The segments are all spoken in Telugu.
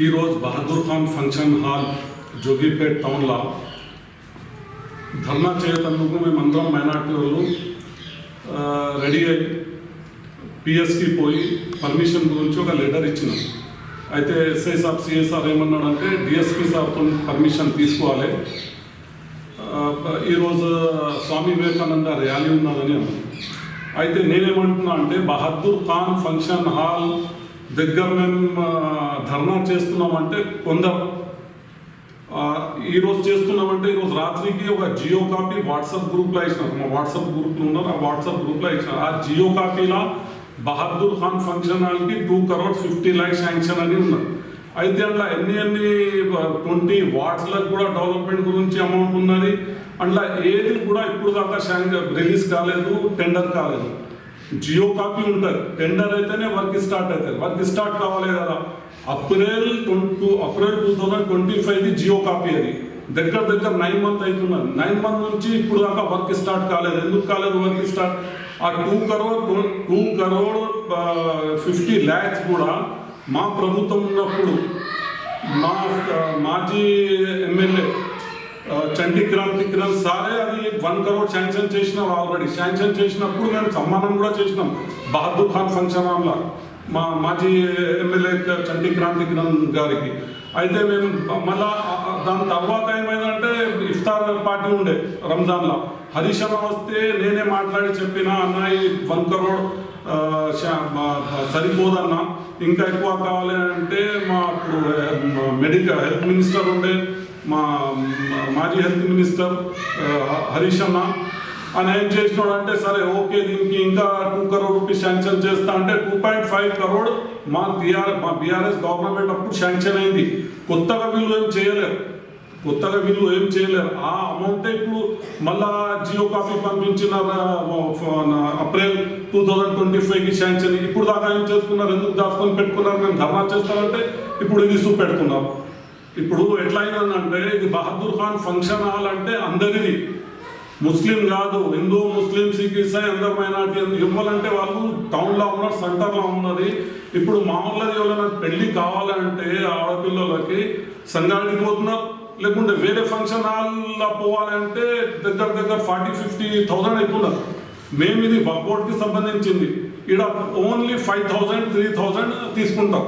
ఈరోజు బహదూర్ ఖాన్ ఫంక్షన్ హాల్ జోగిపేట్ టౌన్లో ధర్నా చేయతందుకు మేమందరం మైనార్టీ వాళ్ళు రెడీ అయ్యి పిఎస్కి పోయి పర్మిషన్ గురించి ఒక లెటర్ ఇచ్చినాం. అయితే ఎస్ఐ సాబ్ సిఐ సార్ ఏమన్నాడంటే డిఎస్పీ సార్తో పర్మిషన్ తీసుకోవాలి. ఈరోజు స్వామి వివేకానంద ర్యాలీ ఉన్నదని అన్నాను అయితే నేనేమంటున్నా అంటే బహదూర్ ఖాన్ ఫంక్షన్ హాల్ దగ్గర మేము ధర్నా చేస్తున్నామంటే కొందరు. ఈరోజు చేస్తున్నామంటే ఈరోజు రాత్రికి ఒక జియో కాపీ వాట్సాప్ గ్రూప్లో ఇచ్చినారు. మా వాట్సాప్ గ్రూప్లో ఉన్నారు. ఆ వాట్సాప్ గ్రూప్లో ఇచ్చినారు. ఆ జియో కాపీలో బహదూర్ ఖాన్ ఫంక్షన్ హాల్కి two crore fifty lakh sanction అని ఉన్నారు అయితే అట్లా ఎన్ని ఎన్ని ట్వంటీ వాట్స్లకు కూడా డెవలప్మెంట్ గురించి అమౌంట్ ఉన్నది. అట్లా ఏది కూడా ఇప్పుడు దాకా శాంక్ రిలీజ్ కాలేదు టెండర్ కాలేదు. జియో కాపీ ఉంటుంది టెండర్ అయితేనే వర్క్ స్టార్ట్ అవుతుంది. వర్క్ స్టార్ట్ కావాలి కదా. April twenty April two thousand twenty ఫైవ్ది Jio copy అది. దగ్గర దగ్గర నైన్ మంత్ అవుతున్నది. నైన్ మంత్ నుంచి ఇప్పుడు దాకా వర్క్ స్టార్ట్ కాలేదు. ఎందుకు కాలేదు వర్క్ స్టార్ట్? ఆ two crore two crore fifty lakhs కూడా మా ప్రభుత్వం ఉన్నప్పుడు మా మాజీ ఎమ్మెల్యే చంటి క్రాంతి కిరణ్ సారే అది వన్ కరోడ్ శాంక్షన్ చేసినాం ఆల్రెడీ. శాంక్షన్ చేసినప్పుడు మేము సమ్మానం కూడా చేసినాం. బహదూర్ ఖాన్ ఫంక్షన్ హాల్లో మా మాజీ ఎమ్మెల్యే చంటి క్రాంతి కిరణ్ గారికి. అయితే మేము మళ్ళా దాని తర్వాత ఏమైందంటే ఇఫ్తార్ పార్టీ ఉండే రంజాన్లో. హరీష్ అన్న వస్తే నేనే మాట్లాడి చెప్పిన అన్న ఈ వన్ కరోడ్ సరిపోదన్న. ఇంకా ఎక్కువ కావాలి అంటే మా అప్పుడు మెడికల్ హెల్త్ మినిస్టర్ ఉండే మా మాజీ హెల్త్ మినిస్టర్ హరీష్ అన్న. ఆయన ఏం చేసినాడు అంటే సరే ఓకే దీనికి ఇంకా టూ కరోడ్ రూపీస్ శాంక్షన్ చేస్తా అంటే టూ పాయింట్ ఫైవ్ కరోడ్ మా బీఆర్ఎస్ మా బీఆర్ఎస్ గవర్నమెంట్ అప్పుడు శాంక్షన్ అయింది. కొత్తగా వీళ్ళు ఏం చేయలేరు. కొత్తగా వీళ్ళు ఏం చేయలేరు. ఆ అమౌంట్ ఇప్పుడు మళ్ళా జియో కాపీ పంపించిన అప్రిల్ టూ థౌజండ్ ట్వంటీ ఫైవ్కి శాంక్షన్. ఇప్పుడు దాకా ఏం చేసుకున్నారు? ఎందుకు దాచుకొని పెట్టుకున్నారు? మేము ధర్నా చేస్తామంటే ఇప్పుడు ఇది చూపెడుతున్నారు ఇప్పుడు ఎట్లా అయిందంటే ఇది బహదూర్ ఖాన్ ఫంక్షన్ హాల్ అంటే అందరిది. ముస్లిం కాదు హిందూ ముస్లిం సిక్ ఇసాయి అందరు మైనార్టీ ఇవ్వాలంటే వాళ్ళు టౌన్లో ఉన్నారు సెంటర్లో ఉన్నది. ఇప్పుడు మామూలుగా ఎవరైనా పెళ్ళి కావాలంటే ఆడపిల్లలకి సంఘానికి పోతున్నారు లేకుంటే వేరే ఫంక్షన్ హాల్లో పోవాలంటే దగ్గర దగ్గర ఫార్టీ ఫిఫ్టీ థౌసండ్ అవుతున్నారు మేము ఇది వర్కౌట్కి సంబంధించింది. ఇక్కడ only five thousand three thousand తీసుకుంటాం.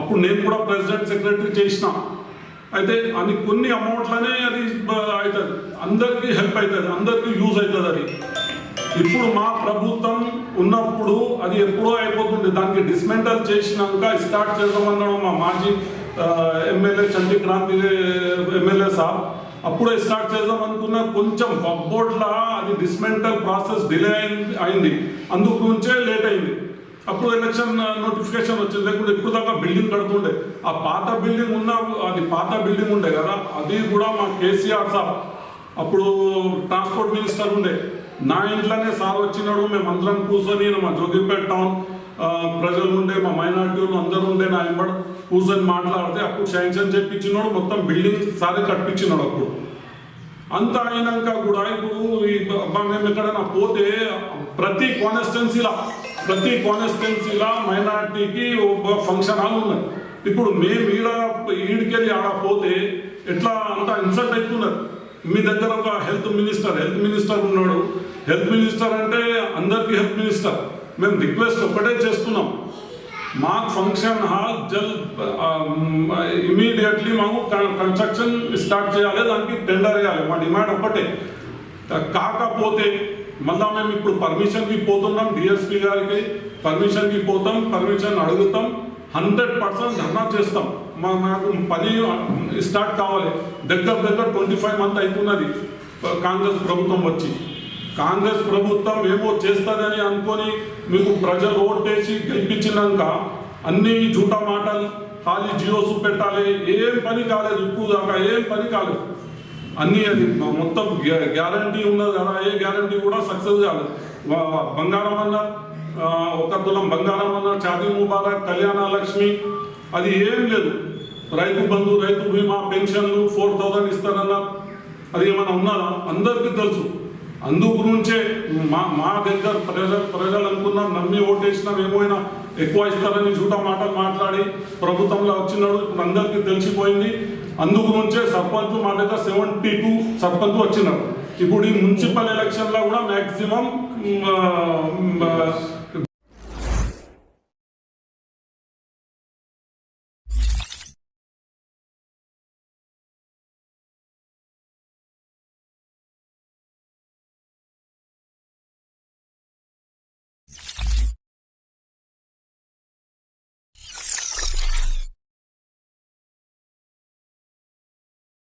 అప్పుడు నేను కూడా ప్రెసిడెంట్ సెక్రటరీ చేసినా. అయితే అది కొన్ని అమౌంట్లనే అది అవుతుంది. అందరికీ హెల్ప్ అవుతుంది. అందరికీ యూజ్ అవుతుంది అది. ఇప్పుడు మా ప్రభుత్వం ఉన్నప్పుడు అది ఎప్పుడో అయిపోతుంది దానికి డిస్మెంటల్ చేసినాక స్టార్ట్ చేద్దామన్నాడు మా మాజీ MLA Chandi Kranti MLA sir అప్పుడే స్టార్ట్ చేద్దాం అనుకున్న కొంచెం వర్క్ అది డిస్మెంటల్ ప్రాసెస్ డిలే అయింది అయింది. అందుకు గురించే లేట్ అయింది. అప్పుడు ఎలక్షన్ నోటిఫికేషన్ వచ్చింది. లేకుంటే ఇప్పుడు దాకా బిల్డింగ్ కడుతుండే. ఆ పాత బిల్డింగ్ ఉన్న అది పాత బిల్డింగ్ ఉండే కదా అది కూడా మా కేసీఆర్ సార్. అప్పుడు ట్రాన్స్పోర్ట్ మినిస్టర్ ఉండే. నా ఇంట్లోనే సార్ వచ్చినాడు. మేము అందరం కూర్చొని మా జోగిపేట టౌన్ ప్రజలు ఉండే మా మైనార్టీలు అందరూ ఉండే నా ఎంబడ కూర్చొని మాట్లాడితే అప్పుడు శాంక్షన్ చెప్పించినాడు మొత్తం బిల్డింగ్ సారే కట్టించినాడు అప్పుడు. అంత అయినాక కూడా ఇప్పుడు మేము ఎక్కడైనా పోతే ప్రతి కాన్స్టిట్యున్సీలా ప్రతి కాన్స్టిట్యున్సీలో మైనార్టీకి ఒక ఫంక్షన్ హాల్ ఉన్నది. ఇప్పుడు మేము ఈడ ఈడికెళ్ళి ఆడ పోతే ఎట్లా అంత ఇన్సల్ట్ అవుతున్నారు మీ దగ్గర ఒక హెల్త్ మినిస్టర్ హెల్త్ మినిస్టర్ ఉన్నాడు. హెల్త్ మినిస్టర్ అంటే అందరికీ హెల్త్ మినిస్టర్. మేము రిక్వెస్ట్ ఒక్కటే చేస్తున్నాం. మా ఫంక్షన్ హాల్ జల్ ఇమీడియట్లీ మాకు కన్స్ట్రక్షన్ స్టార్ట్ చేయాలి దానికి టెండర్ వేయాలి. మా డిమాండ్ ఒకటే కాకపోతే మళ్ళా మేము ఇప్పుడు పర్మిషన్కి పోతున్నాం డిఎస్పీ గారికి పర్మిషన్కి పోతాం పర్మిషన్ అడుగుతాం హండ్రెడ్ పర్సెంట్ ధర్నా చేస్తాం. మా నాకు పని స్టార్ట్ కావాలి. దగ్గర దగ్గర ట్వంటీ ఫైవ్ మంత్ అవుతున్నది. కాంగ్రెస్ ప్రభుత్వం వచ్చి. కాంగ్రెస్ ప్రభుత్వం ఏమో చేస్తుందని అనుకొని మీకు ప్రజలు ఓటేసి గెలిపించినాక అన్ని జూటా మాటలు ఖాళీ జియోస్ పెట్టాలి. ఏం పని కాలేదు ఇప్పుడు దాకా ఏం పని కాలేదు. అన్ని అది మొత్తం గ్యారంటీ ఉన్నది కదా ఏ గ్యారంటీ కూడా సక్సెస్ కాదు. బంగారం అన్న ఒక తులం బంగారం అన్న చాదీ ముబారక్ కళ్యాణ లక్ష్మి అది ఏం లేదు. రైతు బంధు రైతు బీమా పెన్షన్లు ఫోర్ థౌజండ్ ఇస్తారన్న అది ఏమైనా ఉన్నదా? అందరికీ తెలుసు. అందు గురించే మా మా దగ్గర ప్రజలు ప్రజలు అనుకున్నాం నమ్మి ఓటేసినా ఏమైనా ఎక్కువ ఇస్తారని జూటా మాటలు మాట్లాడి ప్రభుత్వంలో వచ్చినాడు ఇప్పుడు అందరికీ తెలిసిపోయింది. అందుకు నుంచే సర్పంచ్ మా దగ్గర సెవెంటీ టూ సర్పంచ్ వచ్చినారు. ఇప్పుడు ఈ మున్సిపల్ ఎలక్షన్లో కూడా మ్యాక్సిమం